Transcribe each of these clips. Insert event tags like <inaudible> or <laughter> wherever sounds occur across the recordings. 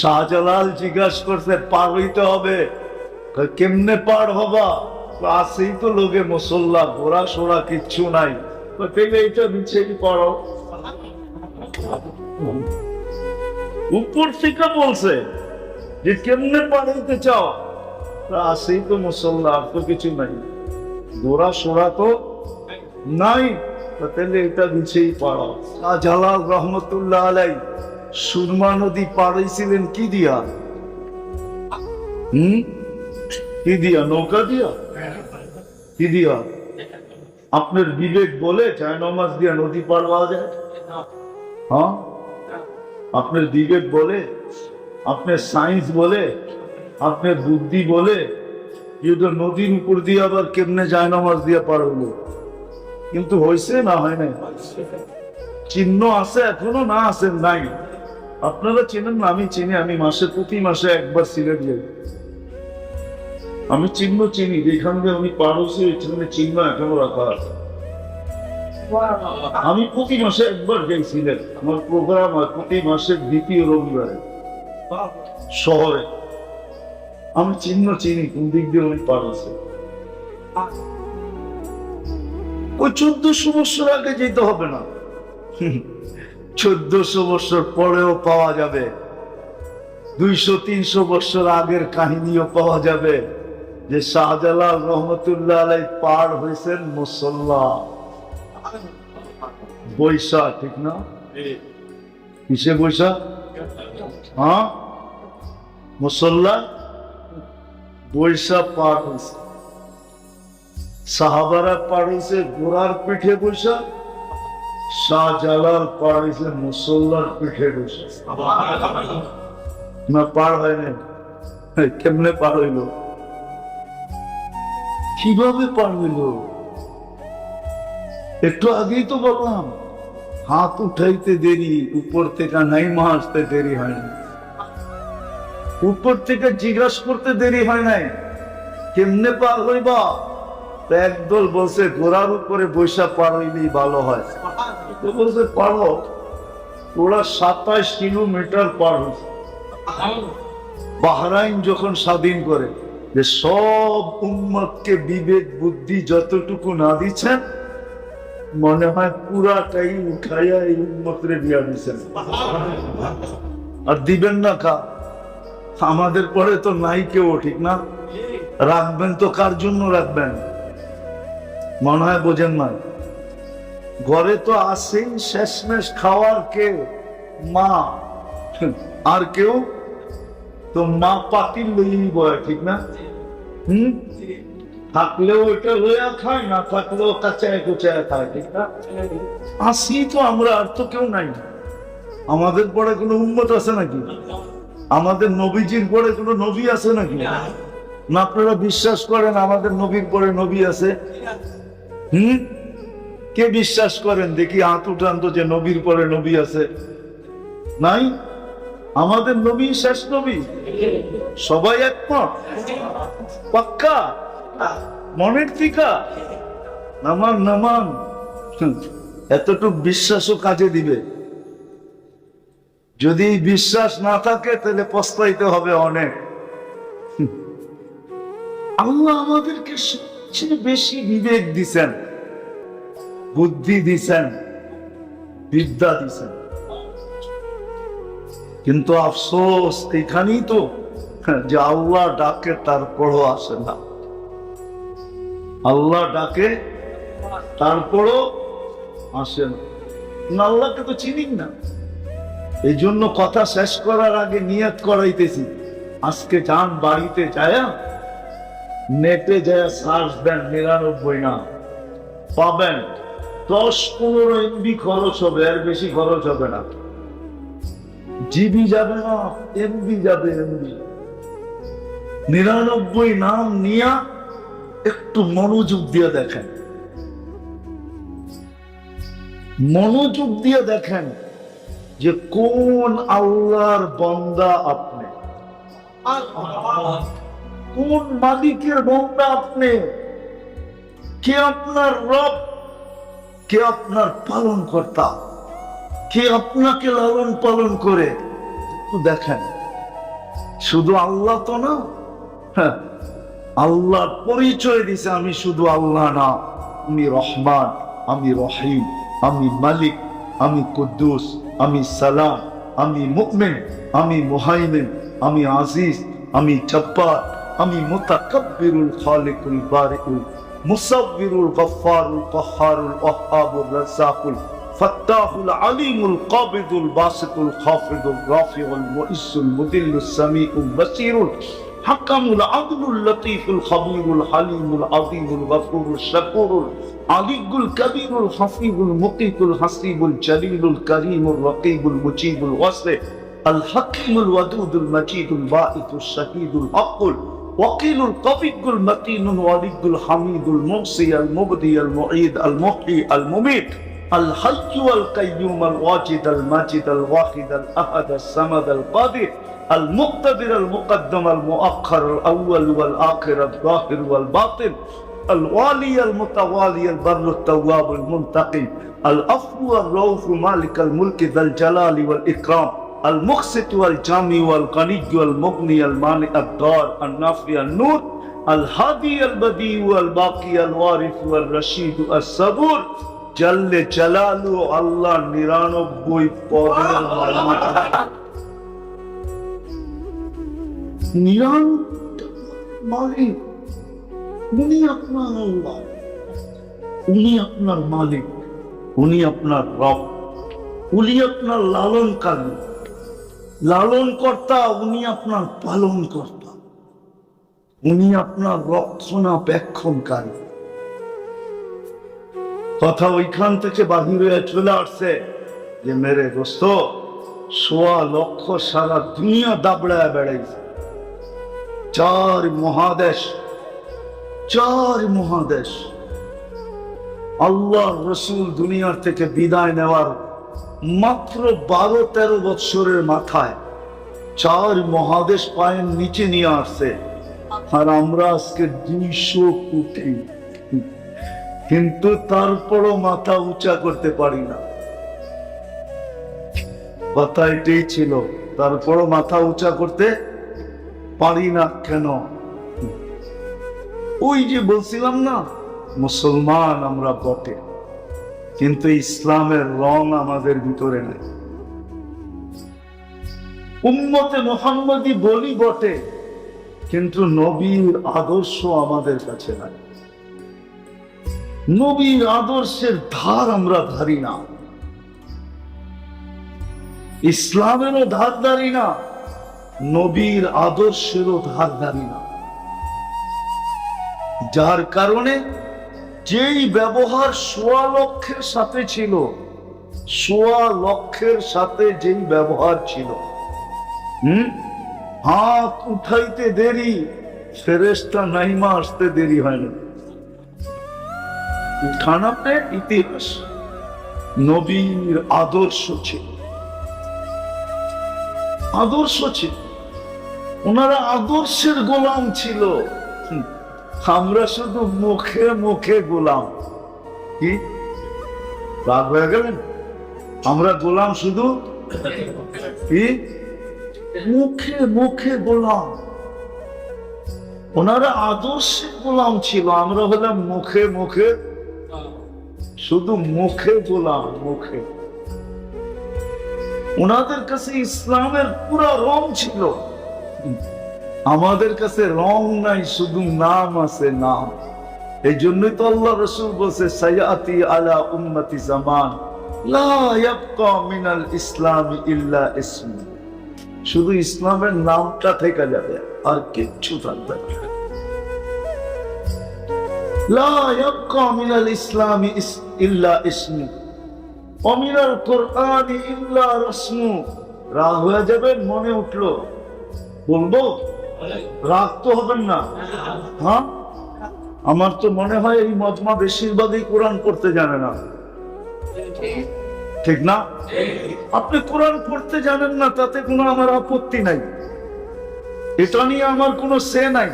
শাহজালাল জিজ্ঞাসা করছে, পার হইতে হবে। কেমনে পার হবা? আছেই তো লোকে মুসল্লা ঘোরা সোরা কিচ্ছু নাই। পড়ো? উপর থেকে বলছে যে, কেমনে পার হইতে চাও? আছেই তো মুসল্লা, আর তো কিছু নাই। ঘোরা সোরা তো নাই। তাইলে এটা নিচেই পড়ো। শাহজালাল রহমতুল্লাহ আলাই সুরমা নদী পার হইছিলেন কি দিয়া? হম? কি দিয়া? নৌকা দিয়া? কি দিয়া? আপনার বিবেক বলে চায় নমাজ দিয়া নদী পার হওয়া যায়? হ্যাঁ? আপনার বিবেক বলে, আপনার সায়েন্স বলে, আপনার বুদ্ধি বলে এটা নদীর উপর দিয়ে আবার কেমনে যায় নামাজ দিয়া পার হলো? কিন্তু হয়েছে না, হয় নাই? চিহ্ন আছে, এখনও না আছে, নাই। আপনারা চেনেন না আমি চিনি আমি মাসে প্রতি মাসে একবার সিলেট যাই আমি চিহ্ন চিনি যেখান দিয়ে আমি পার হয়েছি ওইখানে চিহ্ন এখনও রাখা আছে। আমি প্রতি মাসে একবার যাই সিলেট আমার প্রোগ্রাম হয় প্রতি মাসের দ্বিতীয় রবিবারে। শহরে। আমি চিহ্ন চিনি কোন দিক দিয়ে আমি পার আছে ওই চোদ্দশো বছর আগে যেতে হবে না। চোদ্দশো বছর পরেও পাওয়া যাবে। দুইশো, তিনশো বছর আগের কাহিনীও পাওয়া যাবে যে শাহজালাল রহমতুল্লাহ আলাই পার হয়েছেন মুসল্লা। বৈশা ঠিক না? কিসে বৈশা হ্যাঁ? মুসল্লা? বৈশা পার হয়েছে। সাহাবারা পার হয়েছে গোড়ার পিঠে বৈশা শাহজালাল পার হয়েছে মুসল্লার পিঠে বসে। না, পার হয় না কেমনে পার হইল? কীভাবে পার হইল? একটু আগেই তো বললাম, হাত উঠাইতে দেরি, উপর থেকে নাইমা আসতে দেরি হয় না উপর থেকে জিজ্ঞাসা করতে দেরি হয় নাই। কেমনে পার হইবা? একদল বলছে, ঘোড়ার উপরে বৈশা পার হইলেই ভালো হয়। তো বলছে পারো ওরা সাতাশ কিলোমিটার পার বাহরাইন যখন স্বাধীন করে, যে সব উম্মতকে বিবেক, বুদ্ধি যতটুকু না দিচ্ছেন মনে হয় পুরাটাই উঠাইয়া এই উম্মতরে বিয়া দিচ্ছেন আর দিবেন না কা? আমাদের পরে তো নাই কেউ, ঠিক না? রাখবেন তো কার জন্য রাখবেন? মনে হয় বোঝেন না ঘরে তো আসেই শেষমেশ খাওয়ার কে মা। আর কেউ? তো মা পাতিল লইই বয়, ঠিক না? হুম? থাকলেও ওইটা লইয়া খায়, না থাকলেও কাচায় কুচায় খায়, ঠিক না? আসি তো আমরা, আর তো কেউ নাই। আমাদের পরে কোনো উন্মত আছে নাকি? আমাদের নবীজির পরে কোনো নবী আছে নাকি? না, আপনারা বিশ্বাস করেন আমাদের নবীর পরে নবী আছে? হুম? কে বিশ্বাস করেন? দেখি হাত উঠান তো যে নবীর পরে নবী আছে। নাই? আমাদের নবী শেষ নবী। সবাই একমত? পাক্কা? মনের টিকা? নামান নামান। এতটুক বিশ্বাসও কাজে দিবে। যদি বিশ্বাস না থাকে, তাহলে পস্তাইতে হবে অনেক। আল্লাহ আমাদেরকে সবচেয়ে বেশি বিবেক দিছেন। বুদ্ধি দিছেন, বিদ্যা দিছেন। কিন্তু আফসোস এখানেই তো যে আল্লাহ ডাকে তারপরও আসে না। আল্লাহ ডাকে তারপরও আসে না। আল্লাহকে তো চিনি না। এই জন্য কথা শেষ করার আগে নিয়াত করাইতেছি। আজকে যান বাড়িতে যায়, নেটে যায় সার্চ দেন, নিরানব্বই না। পাবেন। দশ পনেরো এমবি খরচ হবে আর বেশি খরচ হবে না। জিবি যাবে না এমবি যাবে এমবি নিরানব্বই নাম নিয়া একটু মনোযোগ দিয়ে দেখেন। মনোযোগ দিয়ে দেখেন যে কোন আল্লাহর বন্দা আপনি। কোন মালিকের বন্দা আপনি? কে আপনার রব? কে আপনার পালন কর্তা কে আপনাকে লালন পালন করে? দেখেন। শুধু আল্লাহ তো না? হ্যাঁ আল্লাহর পরিচয় দিছে, আমি শুধু আল্লাহ না। আমি রহমান, আমি রহিম, আমি মালিক, আমি কুদ্দুস, আমি সালাম, আমি মুকমিন আমি মুহাইমিন, আমি আজিজ, আমি জব্বার, আমি মুতাকাব্বিরুল খালিকুল বারিকুল مصور الغفار القهار الوهاب الرزاق الفتاح العليم القابض الباسط الخافض الرافع المؤس المذل السميع البصير الحكم العدل اللطيف الخبير الحليم العظيم الغفور الشكور العلي الكبير الحفيظ المقيت الحسيب الجليل الكريم الرقيب المجيب الوصل الحكيم الودود المجيد البائت الشهيد الحق وكيل القوي المتين الولي الحميد الموصي المبدي المعيد المحيي المميت الحي والقيوم الواجد الماجد الواحد الأحد الصمد القادر المقتدر المقدم المؤخر الأول والآخر الظاهر والباطن الوالي المتوالي البر التواب المنتقم العفو والرؤوف مالك الملك ذا الجلال والإكرام المقسط والجامع والغني والمغني المانع الدار النافع النور الهادي البديع والباقي الوارث والرشيد الصبور جل جلاله الله নিরানব্বই পদের মালিক নিরানব্বই মালিক উনি আপনার আল্লাহ উনি আপনার মালিক উনি আপনার রব উনি আপনার লালনকারী লালন কর্তা উনি আপনার পালন কর্তা উনি আপনার রক্ষণাবেক্ষণকারী। কথা ওইখান থেকে বাহির হয়ে চলে আসছে যে, মেরে দোস্ত, সোয়া লক্ষ সারা দুনিয়া দাবড়ায় বেড়াইছে। চার মহাদেশ চার মহাদেশ। আল্লাহ রসুল দুনিয়ার থেকে বিদায় নেওয়ার মাত্র বারো তেরো বৎসরের মাথায় চার মহাদেশ পায়ের নিচে নিয়ে আসছে। আর আমরা আজকে দুইশো কোটি। কিন্তু তারপরও মাথা উঁচা করতে পারি না। কথা এটাই ছিল। তারপরও মাথা উঁচা করতে পারি না কেন? ওই যে বলছিলাম না, মুসলমান আমরা বটে। কিন্তু ইসলামের রং আমাদের ভিতরে নেই। উম্মতে মোহাম্মদী বলি বটে, কিন্তু নবীর আদর্শ আমাদের কাছে নাই। নবীর আদর্শের ধার আমরা ধারি না। ইসলামেরও ধার ধারি না, নবীর আদর্শেরও ধার ধারি না। যার কারণে যেই ব্যবহার সোয়া লক্ষের সাথে ছিল, সোয়া লক্ষের সাথে যেই ব্যবহার ছিল। হুম? হাত উঠাইতে দেরি ফেরেস্তা নাইমা আসতে দেরি হয় না। উঠানাতে ইতিহাস, নবীর আদর্শ ছিল। আদর্শ ছিল। ওনারা আদর্শের গোলাম ছিল। আমরা শুধু মুখে মুখে গোলাম। কি? রাগ হয়ে গেলেন? আমরা গোলাম শুধু? কি? মুখে মুখে গোলাম। ওনারা আদর্শের গোলাম ছিল, আমরা হলাম মুখে মুখে শুধু মুখে গোলাম, মুখে। ওনাদের কাছে ইসলামের পুরো রং ছিল। আমাদের কাছে রং নাই, শুধু নাম আছে নাম। এই জন্যই তো আল্লাহ রসুল বলছে, সায়াতি আলা উম্মতি জামান মিনাল ইসলাম ইল্লা ইসমু। শুধু ইসলামের নামটা থেকে যাবে, আর কিচ্ছু থাকবে মিনাল ইসলামি ইস- ইল্লা অমিনাল কোরআন ইল্লা রসমু। হয়ে যাবে, মনে উঠল। বলব রাগ তো হবেন না। হ্যাঁ? আমার তো মনে হয় এই মজমা বেশিরভাগই কোরআন পড়তে জানে না। ঠিক না? আপনি কোরআন পড়তে জানেন না, তাতে কোনো আমার আপত্তি নাই। এটা নিয়ে আমার কোনো সে নাই।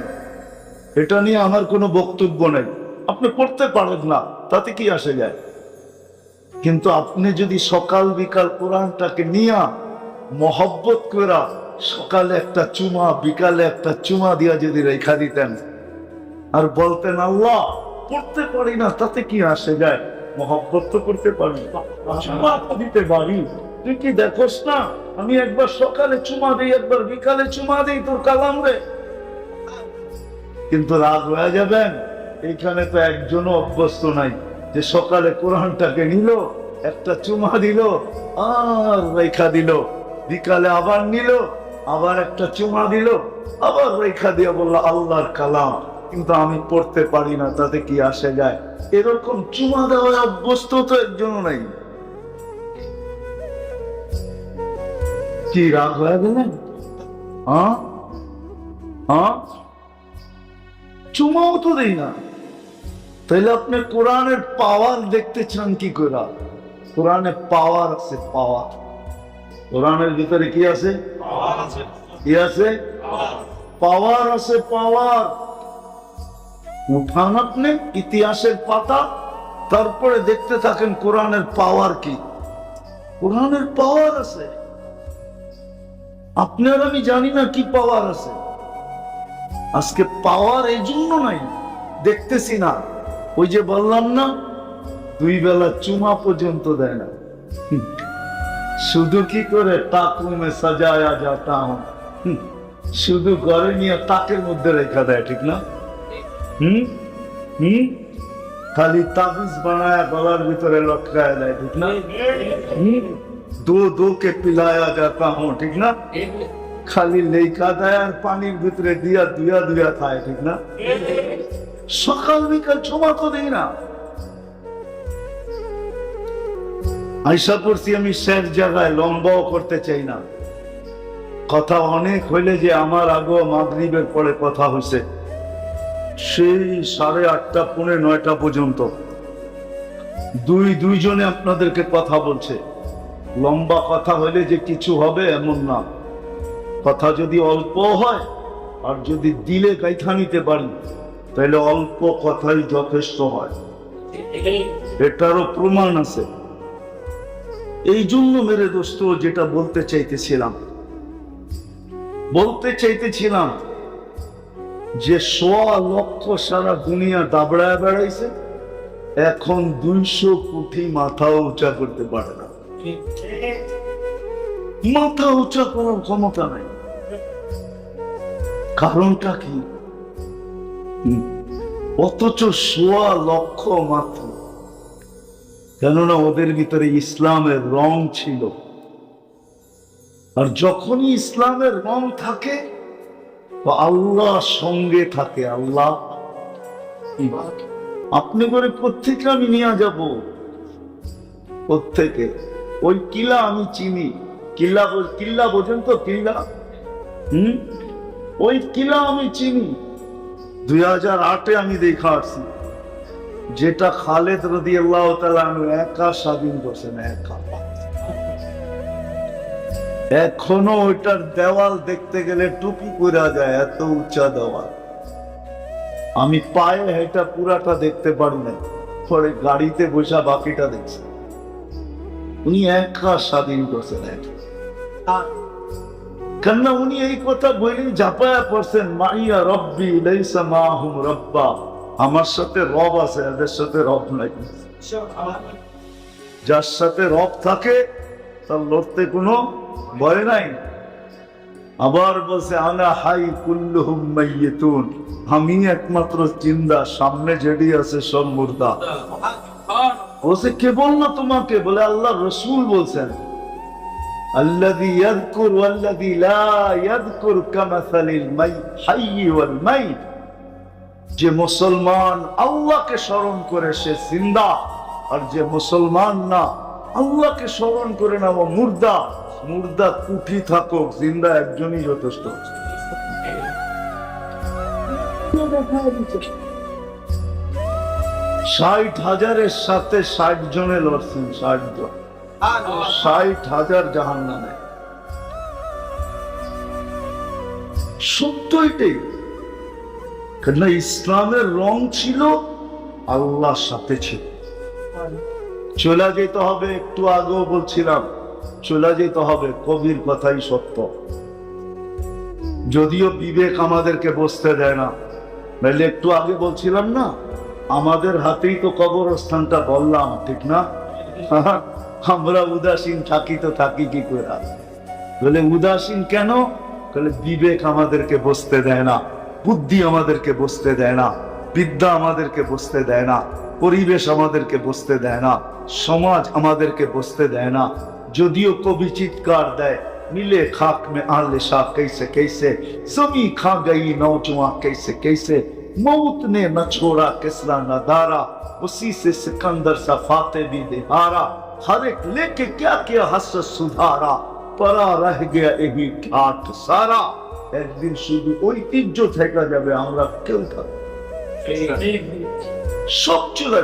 এটা নিয়ে আমার কোনো বক্তব্য নাই। আপনি পড়তে পারেন না, তাতে কি আসে যায়? কিন্তু আপনি যদি সকাল বিকাল কোরআনটাকে নিয়া মহব্বত করা সকালে একটা চুমা, বিকালে একটা চুমা দিয়া যদি রেখা দিতেন। আর বলতেন, আল্লাহ, পড়তে পারি না, তাতে কি আসে যায়? মহব্বত তো করতে পারি দিতে পারি। তুই কি দেখোস না? আমি একবার সকালে চুমা দিই, একবার বিকালে চুমা দিই, তোর কালাম রে। কিন্তু রাগ হয়ে যাবেন? এখানে তো একজনও অভ্যস্ত নাই যে সকালে কোরআনটাকে নিল, একটা চুমা দিল, আর রেখা দিল, বিকালে আবার নিল। আবার একটা চুমা দিল, আবার রেখা দিয়ে বলল, আল্লাহর কালাম। কিন্তু আমি পড়তে পারি না, তাতে কি আসে যায়? এরকম চুমা দেওয়ার অভ্যস্ত তো একজনও নাই। কি রাগ হয়ে গেলেন হ্যাঁ? হ্যাঁ? চুমাও তো দেই না। তাহলে আপনি কোরআনের পাওয়ার দেখতে চান কি করে? কোরআনে পাওয়ার আছে, পাওয়ার। কোরআনের ভিতরে কি আছে? কি আছে? পাওয়ার আছে পাওয়ার উঠান আপনি ইতিহাসের পাতা তারপরে দেখতে থাকেন কোরআনের পাওয়ার কি। কোরআনের পাওয়ার আছে। আপনার আমি জানি না কি পাওয়ার আছে। আজকে পাওয়ার এই জন্য নাই দেখতেছি না। ওই যে বললাম না দুই বেলা চুমা পর্যন্ত দেয় না। শুধু কি করে তাকুমে সাজায়া যাতা হুম। হুম। শুধু ঘরে নিয়ে তাকের মধ্যে রেখা দেয়, ঠিক না? হুম? হুম? খালি তাবিজ বানায়া গলার ভিতরে লটকায় দেয়, ঠিক না? হুম? দো দো কে পিলায়া যাতা হুম, ঠিক না? খালি লেখা দেয় আর পানির ভিতরে দিয়া দুয়া দুয়া খায়, ঠিক না? সকাল বিকাল ছোমা তো দিই না। আইসা পড়ছি আমি শেষ জায়গায় লম্বাও করতে চাই না। কথা অনেক হইলে যে আমার আগো মাগরিবের পরে কথা হয়েছে সেই সাড়ে আটটা পৌনে নয়টা পর্যন্ত। দুই দুইজনে আপনাদেরকে কথা বলছে। লম্বা কথা হইলে যে কিছু হবে এমন না। কথা যদি অল্প হয় আর যদি দিলে গাইথা নিতে পারি তাহলে অল্প কথাই যথেষ্ট হয়। এটারও প্রমাণ আছে। এই জন্য মেরে দোস্ত যেটা বলতে চাইতেছিলাম। বলতে চাইতেছিলাম যে সোয়া লক্ষ সারা দুনিয়া দাবড়ায় বেড়াইছে, এখন দুইশো কোটি মাথাও উঁচা করতে পারে না। মাথা উঁচা করার ক্ষমতা নাই। কারণটা কি? অথচ সোয়া লক্ষ মাত্র কেননা ওদের ভিতরে ইসলামের রং ছিল। আর যখনই ইসলামের রং থাকে আল্লাহ সঙ্গে থাকে আল্লাহ আপনি করে প্রত্যেকে আমি নিয়ে যাব? প্রত্যেকে ওই কিলা আমি চিনি। কিল্লা কিল্লা বোঝেন তো কিল্লা হম? ওই কিলা আমি চিনি। দুই হাজার আটে আমি দেখা আসছি। যেটা খালেদ রদি আল্লাহ একা স্বাধীন করছেন একা এখনও ওইটার দেওয়াল দেখতে গেলে টুপি করা যায়, এত উঁচা দেওয়াল। আমি পায়ে হেঁটা পুরাটা দেখতে পারি না পরে গাড়িতে বসা বাকিটা দেখছি। উনি একা স্বাধীন করছেন কেননা উনি এই কথা বলেই ঝাপায়া পড়ছেন, মাইয়া রব্বি, লাইসা মাহুম রব্বা। আমার সাথে রব আছে এদের সাথে রব নাই যার সাথে রব থাকে তার লড়তে কোনো ভয় নাই আবার বলছে আনা হাই কুল্লুহুম মাইয়িতুন আমি একমাত্র চিন্তা সামনে যেডি আছে সব মুর্দা বলছে কে বললো তোমাকে বলে আল্লাহ রসুল বলছেন الذي يذكر والذي لا يذكر كمثل الحي والميت যে মুসলমান আল্লাহকে স্মরণ করে সে জিন্দা, আর যে মুসলমান না, আল্লাহকে স্মরণ করে না ও মুর্দা। মুর্দা কুঠি থাকুক, জিন্দা একজনই যথেষ্ট। ষাট হাজারের সাথে ষাট জনে লড়ছেন, ষাট জন। ষাট হাজার জাহান নামে সত্য এটাই কেননা ইসলামের রং ছিল আল্লাহর সাথে ছিল। চলে যেতে হবে একটু আগেও বলছিলাম, চলে যেতে হবে, কবির কথাই সত্য। যদিও বিবেক আমাদেরকে বসতে দেয় না, নাহলে একটু আগে বলছিলাম না, আমাদের হাতেই তো কবরস্থানটা বললাম, ঠিক না? <laughs> আমরা উদাসীন থাকি তো থাকি কি করে? বলে, উদাসীন কেন? বলে, বিবেক আমাদেরকে বসতে দেয় না। বুদ্ধি আমাদেরকে বসতে দেয় না، বিদ্যা আমাদেরকে বসতে দেয় না، পরিবেশ আমাদেরকে বসতে দেয় না، সমাজ আমাদেরকে বসতে দেয় না। যদিও কবি চিৎকার দেয় ملے خاک میں آل شاہ کیسے کیسے زمیں کھا گئی نوجواں کیسے کیسے موت نے نہ چھوڑا کسرا نہ دارا اسی سے سکندر سا فاتح بھی دہارا ہر ایک لے کے کیا کیا حسرت سدھارا، پرا رہ گیا یہی ٹھاٹ سارا. একদিন শুধু ঐতিহ্য থেকে যাবে আমরা কেউ থাকবো सब चुरा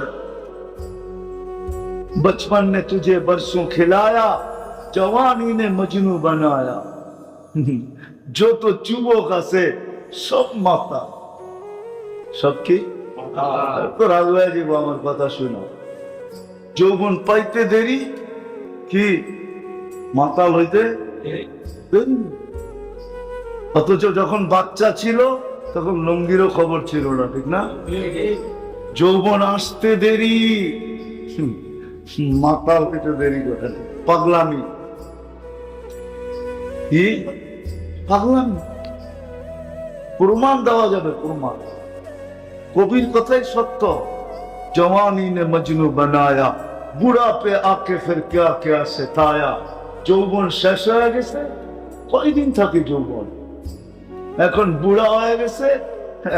बचपन ने तुझे बरसों खिलाया जवानी ने मजनू बनाया जो तो चुबो का से सब माता সব কি তো রাজুয়া জীব আমার কথা শুনো যৌবন পাইতে দেরি কি মাতাল হইতে দেরি। অথচ যখন বাচ্চা ছিল, তখন লঙ্গিরও খবর ছিল না, ঠিক না? যৌবন আসতে দেরি। মাতাল পেটে দেরি করে পাগলামি। কি? পাগলামি? প্রমাণ দেওয়া যাবে, প্রমাণ। কবির কথাই সত্য। জওয়ানি নে মজনু বানায়া বুড়া পে আকে ফের কে আকে আসে, তায়া। যৌবন শেষ হয়ে গেছে? কয়দিন থাকে যৌবন? এখন বুড়া হয়ে গেছে،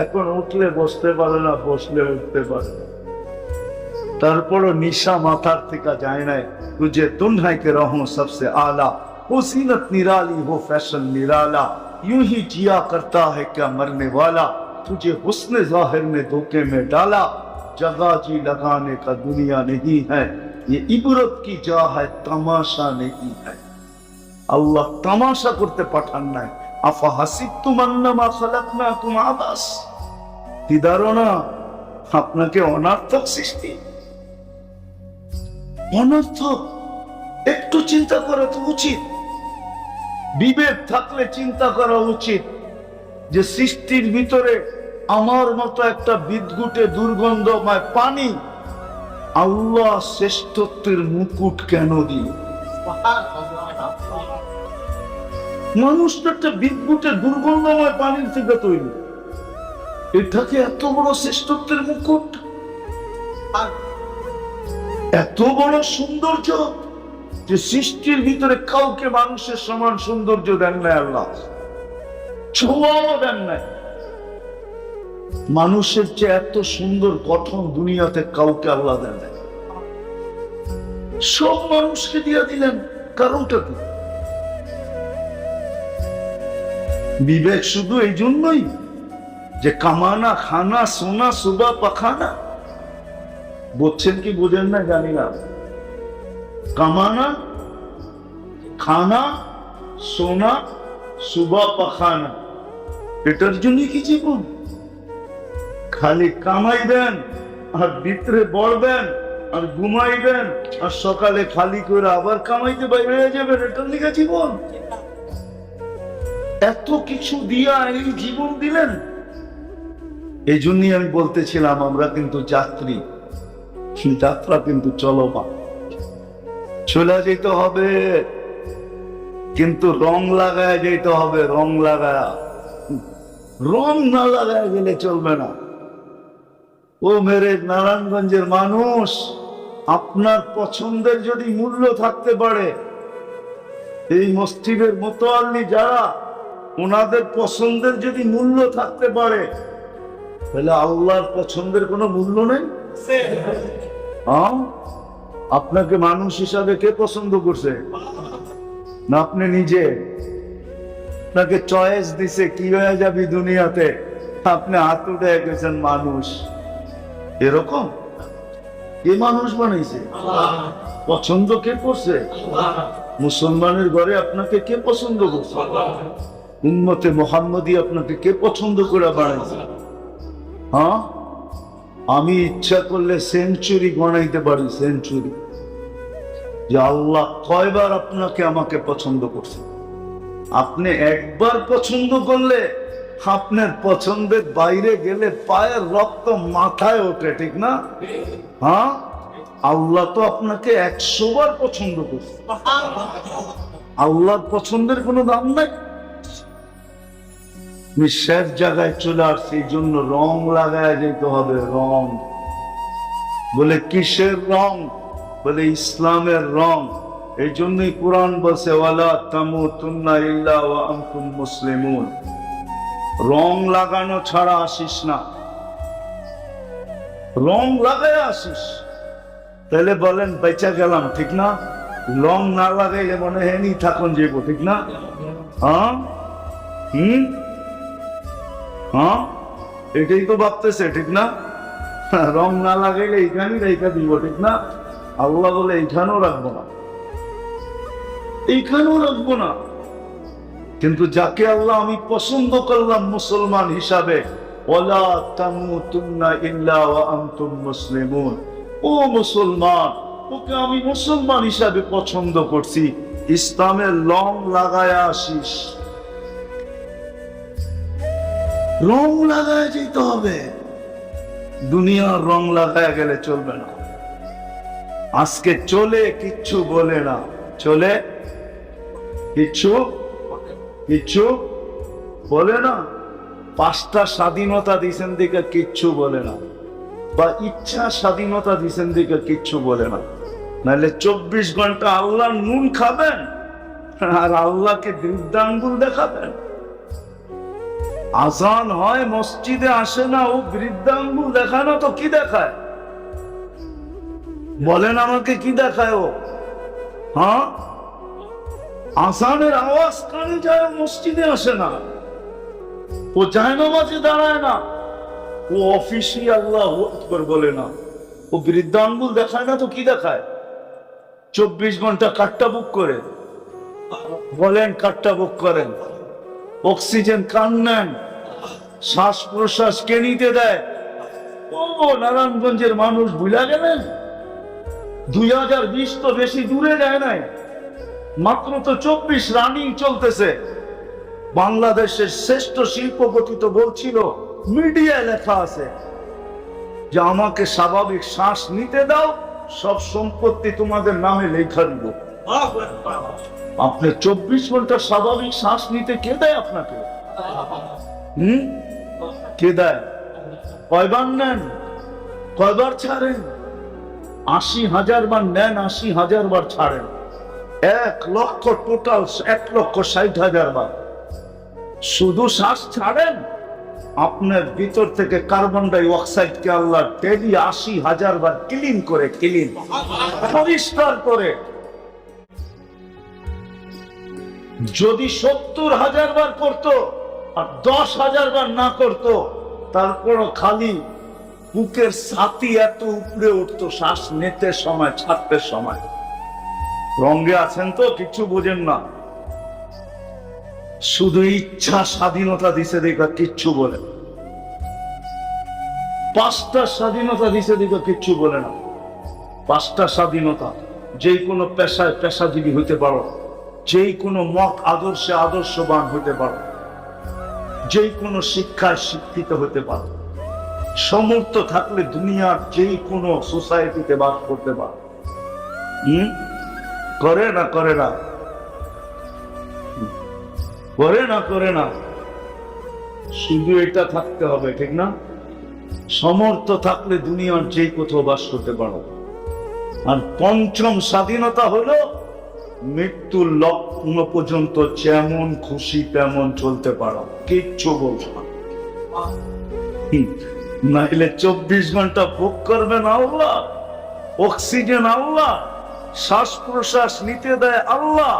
এখন উঠলে বসতে পারে না، বসলে উঠতে পারে না। তারপরও নিশা মাথার থেকে যায় নাই تجھے تنہائی کے رہوں سب سے اعلیٰ وہ سینت نرالی ہو فیشن یوں ہی جیا کرتا ہے کیا مرنے والا تجھے حسن ظاہر نے دھوکے میں ڈالا، جگہ جی لگانے کا دنیا نہیں ہے، یہ عبرت کی جا ہے، تماشا نہیں ہے۔ اللہ تماشا کرتے پٹھان ہے আপনাকে অনার্থক সৃষ্টি। অনর্থক, একটু চিন্তা করা তো উচিত। বিবেক থাকলে চিন্তা করা উচিত যে সৃষ্টির ভিতরে আমার মতো একটা বিদ্যুটে দুর্গন্ধময় পানি আল্লাহ শ্রেষ্ঠত্বের মুকুট কেন দিল? মানুষ একটা বিদ্যুটে দুর্গন্ধময় পানির থেকে তৈরি। এটাকে এত বড় শ্রেষ্ঠত্বের মুকুট? আর এত বড় সৌন্দর্য যে সৃষ্টির ভিতরে কাউকে মানুষের সমান সৌন্দর্য দেন নাই আল্লাহ। ছোঁয়াও দেন নাই। মানুষের চেয়ে এত সুন্দর গঠন দুনিয়াতে কাউকে আল্লাহ দেন নাই। সব মানুষকে দিয়ে দিলেন, কারণটা কি? বিবেক শুধু এই জন্যই যে কামানা, খানা, সোনা, সুবা, পাখানা। বুঝছেন কি বুঝেন না, জানি না। কামানা, খানা, সোনা, সুবা, পাখানা, এটার জন্য কি জীবন? খালি কামাইবেন আর ভিতরে বড়বেন আর ঘুমাইবেন আর সকালে খালি করে আবার কামাইতে বাইরে যাবেন, এটার লিখা জীবন। এত কিছু দিয়া এই জীবন দিলেন? এই জন্যই আমি বলতেছিলাম, আমরা কিন্তু যাত্রী। যাত্রা কিন্তু চলমান। চলে যেতে হবে, কিন্তু রং লাগায় যেতে হবে, রং লাগায়া। রং না লাগায় গেলে চলবে না। ও মেরে নারায়ণগঞ্জের মানুষ, আপনার পছন্দের যদি মূল্য থাকতে পারে, এই মসজিদের মোতোয়াল্লি যারা ওনাদের পছন্দের যদি মূল্য থাকতে পারে, তাহলে আল্লাহর পছন্দের কোনো মূল্য নেই? হ্যাঁ? আপনাকে মানুষ হিসাবে কে পছন্দ করছে? না, আপনি নিজে? আপনাকে চয়েস দিছে, কি হয়ে যাবি দুনিয়াতে? আপনি হাত উঠে গেছেন মানুষ। এরকম? কে মানুষ বানাইছে? পছন্দ কে করছে? মুসলমানের ঘরে আপনাকে কে পছন্দ করছে? উন্মতে মোহাম্মদী আপনাকে কে পছন্দ করে বাড়াইছে হ্যাঁ? আমি ইচ্ছা করলে সেঞ্চুরি গণাইতে পারি, সেঞ্চুরি। যে আল্লাহ কয়বার আপনাকে আমাকে পছন্দ করছে। আপনি একবার পছন্দ করলে আপনার পছন্দের বাইরে গেলে পায়ের রক্ত মাথায় ওঠে, ঠিক না? হ্যাঁ? আল্লাহ তো আপনাকে একশো বার পছন্দ করছে। আল্লাহর পছন্দের কোনো দাম নাই? শেষ জায়গায় চলে আসছি, এই জন্য রং লাগায় যেতে হবে, রং। বলে, কিসের রং? বলে, ইসলামের রং। এই জন্যই কোরআন বলছে, ওয়ালা তামুতুন্না ইল্লা ওয়া আনতুম মুসলিমুন। রং লাগানো ছাড়া আসিস না। রং লাগাই আসিস। তাহলে বলেন, বেচা গেলাম, ঠিক না? রং না লাগাইলে মনে হয় নি থাকুন যাব ঠিক না? হ্যাঁ? হুম? হ্যাঁ? এটাই তো ভাবতেছে, ঠিক না? রং না লাগাইলে এইখানেই রেখা দিব, ঠিক না? আল্লাহ বলে এইখানেও রাখব না। এইখানেও রাখব না। কিন্তু যাকে আল্লাহ আমি পছন্দ করলাম মুসলমান হিসাবে ওলা তামুতুন্না ইল্লা ওয়া আনতুম মুসলিমুন। ও মুসলমান, ওকে আমি মুসলমান হিসাবে পছন্দ করছি। ইসলামের লং লাগায় আসিস। রং লাগায় যেতে হবে। দুনিয়ার রং লাগায় গেলে চলবে না। আজকে চলে কিচ্ছু বলে না। চলে কিচ্ছু কিচ্ছু বলে না। পাঁচটা স্বাধীনতা দিছেন দিকে কিচ্ছু বলে না। বা ইচ্ছা স্বাধীনতা দিছেন দিকে কিচ্ছু বলে না। নাহলে চব্বিশ ঘণ্টা আল্লাহ নুন খাবেন আর আল্লাহকে বৃদ্ধাঙ্গুল দেখাবেন। আজান হয়, মসজিদে আসে না, ও বৃদ্ধাঙ্গুল দেখানো তো কি দেখায়? বলেন আমাকে কি দেখায় ও? হ্যাঁ? আসানের আওয়াজ কানে যায়, মসজিদে আসে না। ও যায় নামাজে দাঁড়ায় না। ও অফিসই আল্লাহ বলে না। ও বৃদ্ধাঙ্গুল দেখায় না তো কি দেখায়? চব্বিশ ঘণ্টা কাটটা বুক করে। বলেন কাটটা বুক করেন। অক্সিজেন কান নেন, শ্বাস প্রশ্বাস কে নিতে দেয়? ও নারায়ণগঞ্জের মানুষ ভুলা গেলেন? দুই হাজার বিশ তো বেশি দূরে যায় নাই। মাত্র তো চব্বিশ রানিং চলতেছে। বাংলাদেশের শ্রেষ্ঠ শিল্পপতি তো বলছিল মিডিয়ায় লেখা আছে। যে আমাকে স্বাভাবিক শ্বাস নিতে দাও, সব সম্পত্তি তোমাদের নামে লেখা দিব। আপনি চব্বিশ ঘণ্টা স্বাভাবিক শ্বাস নিতে কে দেয় আপনাকে? হুম? কে দেয়? কয়বার নেন? কয়বার ছাড়েন? আশি হাজার বার নেন, আশি হাজার বার ছাড়েন। এক লক্ষ টোটাল এক লক্ষ ষাট হাজার বার। শুধু শ্বাস ছাড়েন, আপনার ভিতর থেকে কার্বন ডাই অক্সাইডকে আল্লাহ ডেলি আশি হাজার বার ক্লিন করে ক্লিন পরিষ্কার করে। যদি সত্তর হাজার বার করত আর দশ হাজার বার না করত, তারপরও খালি বুকের ছাতি এত উপরে উঠতো, শ্বাস নিতে সময়, ছাড়তে সময়। রঙ্গে আছেন তো, কিছু বোঝেন না। শুধু ইচ্ছা স্বাধীনতা দিছে দেখা কিচ্ছু বলে। পাঁচটা স্বাধীনতা দিছে দেখা কিচ্ছু বলে না। পাঁচটা স্বাধীনতা যে কোনো পেশায় পেশাজীবী হইতে পারো যেই কোনো মত আদর্শে আদর্শবান হতে পারো। যে কোনো শিক্ষায় শিক্ষিত হতে পারো। সমর্থ থাকলে দুনিয়ার যেই কোনো সোসাইটিতে বাস করতে পারো। হম? করে না করে না। করে না করে না। শুধু এটা থাকতে হবে, ঠিক না? সমর্থ থাকলে দুনিয়ার যে কোথাও বাস করতে পারো। আর পঞ্চম স্বাধীনতা হলো মৃত্যুর লগ্ন পর্যন্ত যেমন খুশি তেমন চলতে পারো। কিচ্ছু বলছো না। নাইলে চব্বিশ ঘণ্টা ভোগ করবেন আল্লাহ। অক্সিজেন আল্লাহ। শ্বাস প্রশ্বাস নিতে দেয় আল্লাহ।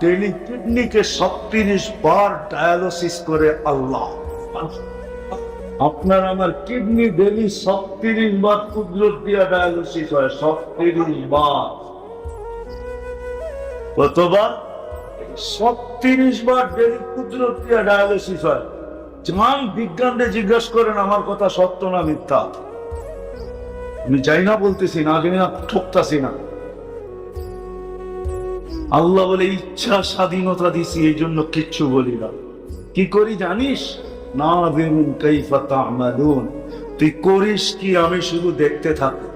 টেলি কিডনিকে সত্তিরিশ বার ডায়ালিসিস করে আল্লাহ। আপনার আমার কিডনি ডেলি সত্তিরিশ বার কুদরত দিয়া ডায়ালিসিস হয় সত্তিরিশ বার। কতবার বার ডেলি কুদরত দিয়া ডায়ালিসিস হয়। জিজ্ঞেস করেন, আমার কথা সত্য না মিথ্যা? আমি চাই না বলতেছি, না না ঠকতাছি না। আল্লাহ বলে, ইচ্ছা স্বাধীনতা দিছি, এই জন্য কিচ্ছু বলি না। কি করি জানিস? না তুই করিস কি, আমি শুধু দেখতে থাকি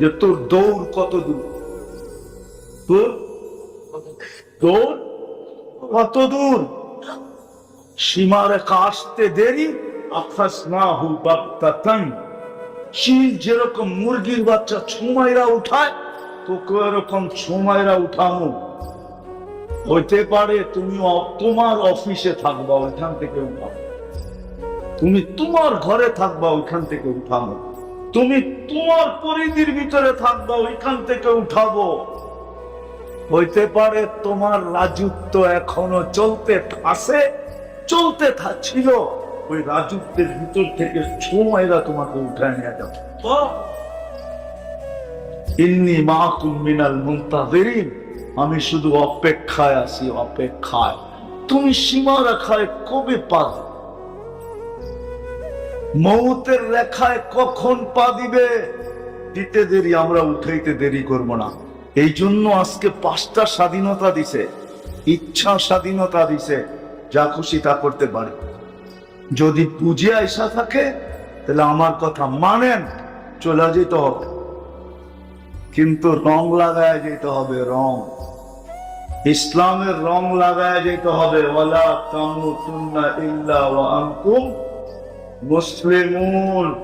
যে তোর দৌড় কত দূর তোর দৌড় কত দূর? সীমারেখা আসতে দেরি যেরকম মুরগির বাচ্চা ছুমাইরা উঠায়, তোকে এরকম ছুমাইরা উঠানো হইতে পারে তুমি তোমার অফিসে থাকবা, ওইখান থেকে উঠানো তুমি তোমার ঘরে থাকবা, ওইখান থেকে উঠানো তুমি তোমার পরিধির ভিতরে থাকবা, ওইখান থেকে উঠাবো। হইতে পারে তোমার রাজত্ব এখনও চলতে আছে, চলতে থাকছিল ওই রাজত্বের ভিতর থেকে সময়রা তোমাকে উঠায় নিয়ে যাবে। ইন্নি মাকুম মিনাল মুনতাজিরিন, আমি শুধু অপেক্ষায় আছি, অপেক্ষায়। তুমি সীমা রেখায় কবে পাবে? মৌতের রেখায় কখন পা দিবে? দিতে দেরি, আমরা উঠাইতে দেরি করব না। এই জন্য আজকে পাঁচটা স্বাধীনতা দিছে, ইচ্ছা স্বাধীনতা দিছে, যা খুশি তা করতে পারে। যদি পুঁজি আইসা থাকে, তাহলে আমার কথা মানেন, চলে যেতে হবে। কিন্তু রং লাগায় যেতে হবে রং। ইসলামের রং লাগায় যেতে হবে। মুসলিমুন।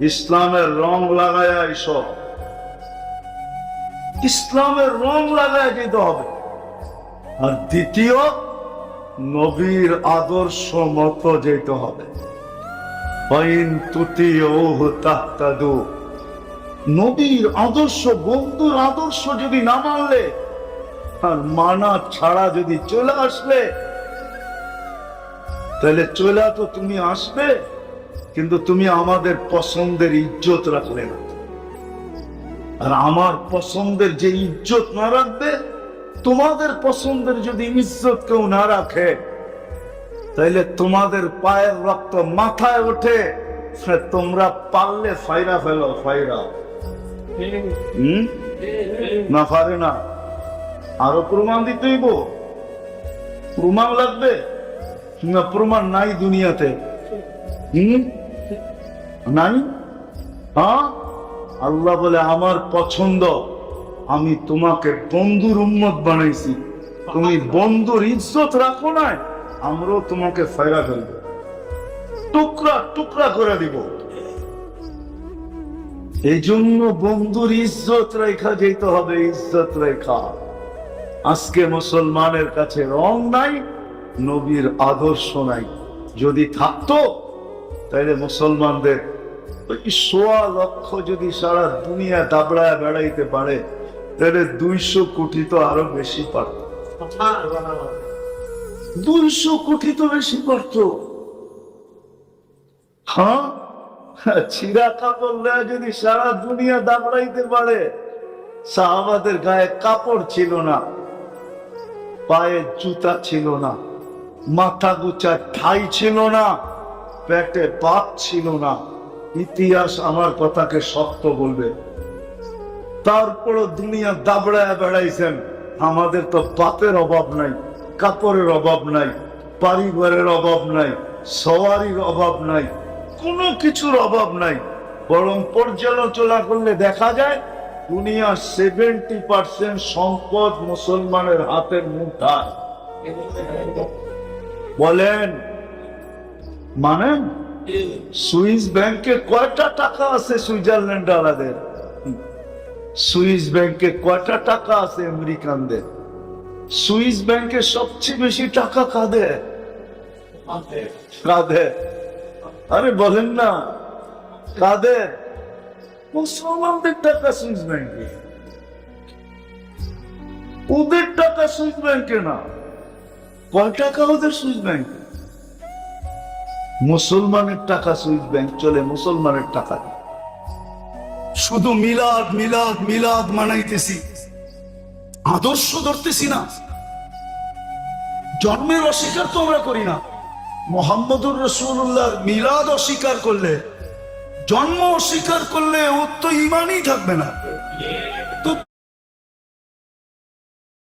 ইসলামের রং লাগায় এসব ইসলামের রং লাগায় যেতে হবে। আর দ্বিতীয়, নবীর আদর্শ মতো যেতে হবে। নবীর আদর্শ, বন্ধুর আদর্শ যদি না মানলে, আর মানা ছাড়া যদি চলে আসলে, তাহলে চলে তো তুমি আসবে, কিন্তু তুমি আমাদের পছন্দের ইজ্জত রাখলে না। আর আমার পছন্দের যে ইজ্জত না রাখবে, তোমাদের পছন্দের যদি ইজ্জত কেউ না রাখে, তাইলে তোমাদের পায়ের রক্ত মাথায় ওঠে। তোমরা পারলে ফাইরা ফেলো, ফাইরা। হুম? না পারে না। আরও প্রমাণ দিতে হইব। প্রমাণ লাগবে? না, প্রমাণ নাই দুনিয়াতে। হম? নাই? হ্যাঁ? আল্লাহ বলে, আমার পছন্দ, আমি তোমাকে বন্ধুর উম্মত বানাইছি। তুমি বন্ধুর ইজ্জত রাখো না আমরাও তোমাকে ফায়রা ফেলব। টুকরা টুকরা করে দিব। এই জন্য বন্ধুর ইজ্জত রেখা যেতে হবে, ইজ্জত রেখা আজকে মুসলমানের কাছে রং নাই, নবীর আদর্শ নাই। যদি থাকতো তাহলে মুসলমানদের সোয়া লক্ষ যদি সারা দুনিয়া দাবড়ায় বেড়াইতে পারে, তাহলে দুইশো কোটি তো আরও বেশি পারত। দুইশো কোটি তো বেশি পারত। হ্যাঁ? নেয় যদি সারা দুনিয়া দাবড়াইতে পারে গায়ে কাপড় ছিল না, পায়ে জুতা ছিল না, মাথা গুচা ঠাই ছিল না, পেটে পাত ছিল না। ইতিহাস আমার কথাকে শক্ত বলবে। তারপরও দুনিয়া দাবড়ায় বেড়াইছেন। আমাদের তো পাতের অভাব নাই, কাপড়ের অভাব নাই, পারিবারের অভাব নাই, সওয়ারির অভাব নাই, কোনো কিছুর অভাব নাই। বরং পর্যালোচনা করলে দেখা যায় দুনিয়ার সেভেন্টি পার্সেন্ট সম্পদ মুসলমানের হাতের মুঠায়। বলেন, মানেন? সুইস ব্যাংকে কয়টা টাকা আছে সুইজারল্যান্ড আলাদের? সুইস ব্যাংকে কয়টা টাকা আছে আমেরিকানদের? সুইস ব্যাংকে সবচেয়ে বেশি টাকা কাদের কাদের আরে বলেন না কাদের মুসলমানদের টাকা সুইস ব্যাংকে। ওদের টাকা সুইস ব্যাংকে না। কয় টাকা ওদের সুইস ব্যাংকে? মুসলমানের টাকা সুইস ব্যাংক চলে মুসলমানের টাকা। শুধু মিলাদ মিলাদ মিলাদ মানাইতেছি। আদর্শ ধরতেছি না। জন্মের অস্বীকার তো আমরা করি না। মোহাম্মদুর রসুল্লাহ মিলাদ অস্বীকার করলে, জন্ম অস্বীকার করলে ওর তো ইমানই থাকবে না।